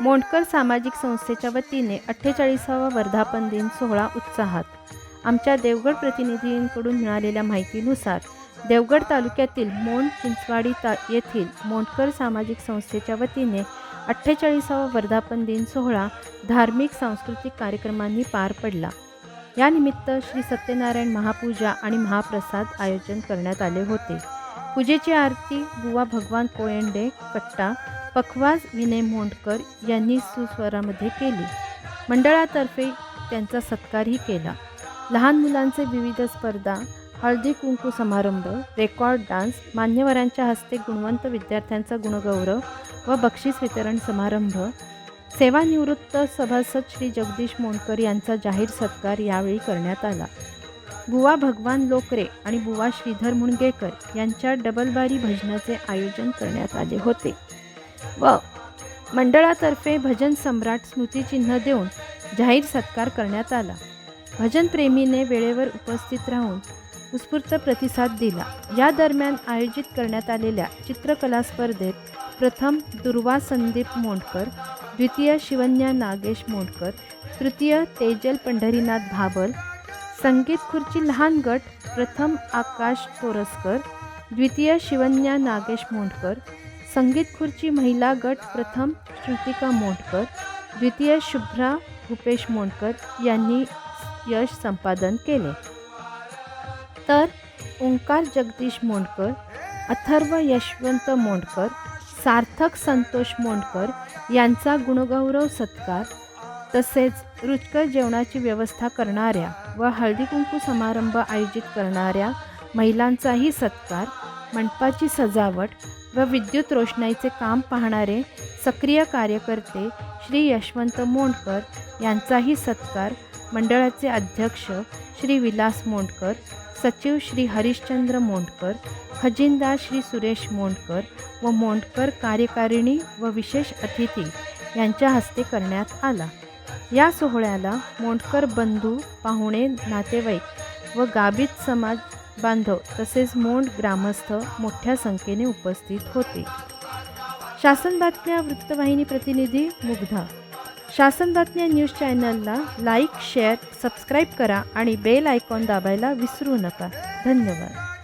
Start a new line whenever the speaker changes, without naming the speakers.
मोंडकर सामाजिक संस्थेच्या वतीने अठ्ठेचाळीसावा वर्धापन दिन सोहळा उत्साहात. आमच्या देवगड प्रतिनिधींकडून मिळालेल्या माहितीनुसार देवगड तालुक्यातील मोंड चिंचवाडी ता येथील मोंडकर सामाजिक संस्थेच्या वतीने अठ्ठेचाळीसावा वर्धापन दिन सोहळा धार्मिक सांस्कृतिक कार्यक्रमांनी पार पडला. यानिमित्त श्री सत्यनारायण महापूजा आणि महाप्रसाद आयोजन करण्यात आले होते. पूजेची आरती बुवा भगवान कोयंडे कट्टा पखवाज विनय मोंडकर यांनी सुस्वरामध्ये केली. मंडळातर्फे त्यांचा सत्कारही केला. लहान मुलांचे विविध स्पर्धा हळदी कुंकू समारंभ रेकॉर्ड डान्स मान्यवरांच्या हस्ते गुणवंत विद्यार्थ्यांचा गुणगौरव व बक्षीस वितरण समारंभ सेवानिवृत्त सभासद श्री जगदीश मोंडकर यांचा जाहीर सत्कार यावेळी करण्यात आला. बुवा भगवान लोकरे आणि बुवा श्रीधर मुणगेकर यांच्या डबलबारी भजनाचे आयोजन करण्यात आले होते. व मंडळातर्फे भजन सम्राट स्मृतिचिन्ह देऊन जाहीर सत्कार करण्यात आला. भजनप्रेमीने वेळेवर उपस्थित राहून उत्स्फूर्त प्रतिसाद दिला. या दरम्यान आयोजित करण्यात आलेल्या चित्रकला स्पर्धेत प्रथम दुर्वा संदीप मोंडकर द्वितीय शिवन्या नागेश मोंडकर तृतीय तेजल पंढरीनाथ भाबल संगीत खुर्ची लहान गट प्रथम आकाश कोरसकर द्वितीय शिवन्या नागेश मोंडकर संगीत खुर्ची महिला गट प्रथम श्रुतिका मोंडकर द्वितीय शुभ्रा भूपेश मोंडकर यांनी यश संपादन केले. तर ओंकार जगदीश मोंडकर अथर्व यशवंत मोंडकर सार्थक संतोष मोंडकर यांचा गुणगौरव सत्कार तसेच रुचकर जेवणाची व्यवस्था करणाऱ्या व हळदी कुंकू समारंभ आयोजित करणाऱ्या महिलांचाही सत्कार मंडपाची सजावट व विद्युत रोषणाईचे काम पाहणारे सक्रिय कार्यकर्ते श्री यशवंत मोंडकर यांचाही सत्कार मंडळाचे अध्यक्ष श्री विलास मोंडकर सचिव श्री हरिश्चंद्र मोंडकर खजिनदार श्री सुरेश मोंडकर व मोंडकर कार्यकारिणी व विशेष अतिथी यांच्या हस्ते करण्यात आला. या सोहळ्याला मोंडकर बंधू पाहुणे नातेवाईक व गाभित समाज बांधव तसेच मोंड ग्रामस्थ मोठ्या संख्येने उपस्थित होते. शासन बातम्या वृत्तवाहिनी प्रतिनिधी मुग्धा. शासन बातम्या न्यूज चॅनलला लाईक शेअर सबस्क्राईब करा आणि बेल आयकॉन दाबायला विसरू नका. धन्यवाद.